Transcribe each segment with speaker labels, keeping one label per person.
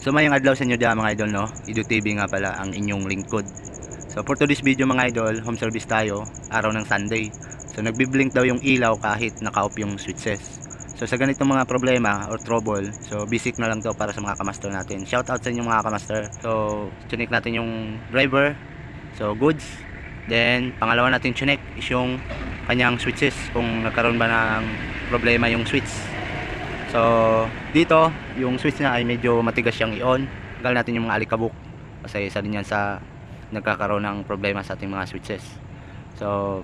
Speaker 1: So mayang adlaw sa inyo dyan mga idol no. Ido TV nga pala ang inyong lingkod. So for today's video mga idol, home service tayo, araw ng Sunday. So nagbi-blink daw yung ilaw kahit naka-off yung switches. So sa ganitong mga problema or trouble, so basic na lang to para sa mga kamaster natin. Shout out sa inyo mga kamaster. So chinik natin yung driver. So goods. Then pangalawa natin chinik is yung kanyang switches kung nagkaroon ba ng problema yung switch. So, dito, yung switch niya ay medyo matigas siyang i-on. Tagal natin yung mga alikabok. Kasi isa din yan sa nagkakaroon ng problema sa ating mga switches. So,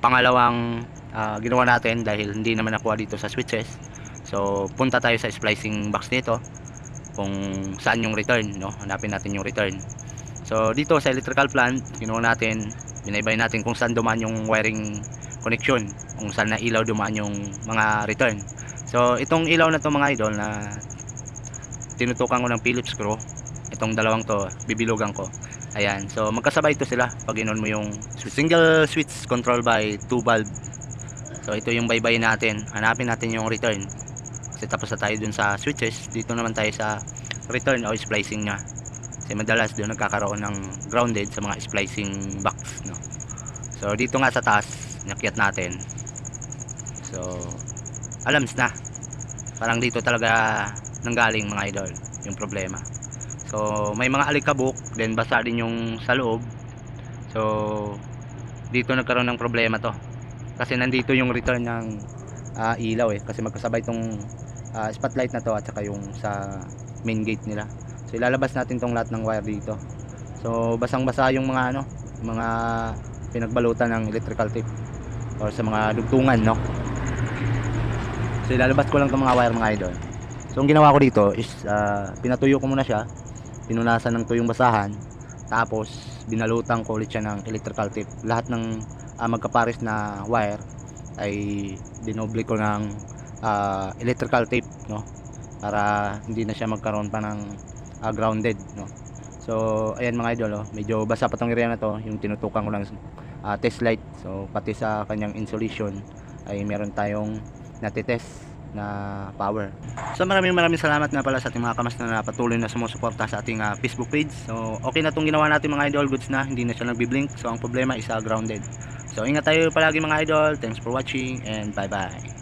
Speaker 1: pangalawang ah, ginawa natin dahil hindi naman nakuha dito sa switches. So, punta tayo sa splicing box nito kung saan yung return, no? Hanapin natin yung return. So, dito sa electrical plant, ginawa natin, binaybay natin kung saan dumaan yung wiring connection, kung saan na ilaw dumaan yung mga return. So, itong ilaw na to mga idol na tinutukan ko ng Phillips screw, itong dalawang to, bibilugan ko. Ayan, so magkasabay ito sila pag inon mo yung single switch control by 2 valve. So, ito yung baybay natin. Hanapin natin yung return. Kasi tapos na tayo dun sa switches. Dito naman tayo sa return o splicing niya. Kasi madalas doon nagkakaroon ng grounded sa mga splicing box. No? So, dito nga sa taas, nakyat natin. So, alams na parang dito talaga nanggaling mga idol yung problema. So may mga alikabok then basa din yung sa loob. So dito nagkaroon ng problema to. Kasi nandito yung return ng ah, ilaw eh. Kasi magkasabay tong ah, spotlight na to at saka yung sa main gate nila. So ilalabas natin tong lahat ng wire dito. So basang basa yung mga ano mga pinagbalutan ng electrical tape or sa mga dugtungan no So ilalabas ko lang itong mga wire mga idol. So ang ginawa ko dito is ah, pinatuyo ko muna siya. Pinunasan ng tuyong basahan. Tapos binalutan ko ulit siya ng electrical tape. Lahat ng ah, magkapares na wire ay dinoble ko ng ah, electrical tape no para hindi na siya magkaroon pa ng ah, grounded no so ayan mga idol oh, medyo basa pa tong area na to yung tinutukan ko ng ah, test light so pati sa kanyang insulation ay meron tayong natitest na power. So maraming maraming salamat nga pala sa ating mga kamas na patuloy na sumusuporta sa ating ah, Facebook page. So okay na itong ginawa natin mga idol, goods na, hindi na siya nagbi-blink. So ang problema is ah, grounded. So ingat tayo palagi mga idol. Thanks for watching and bye bye.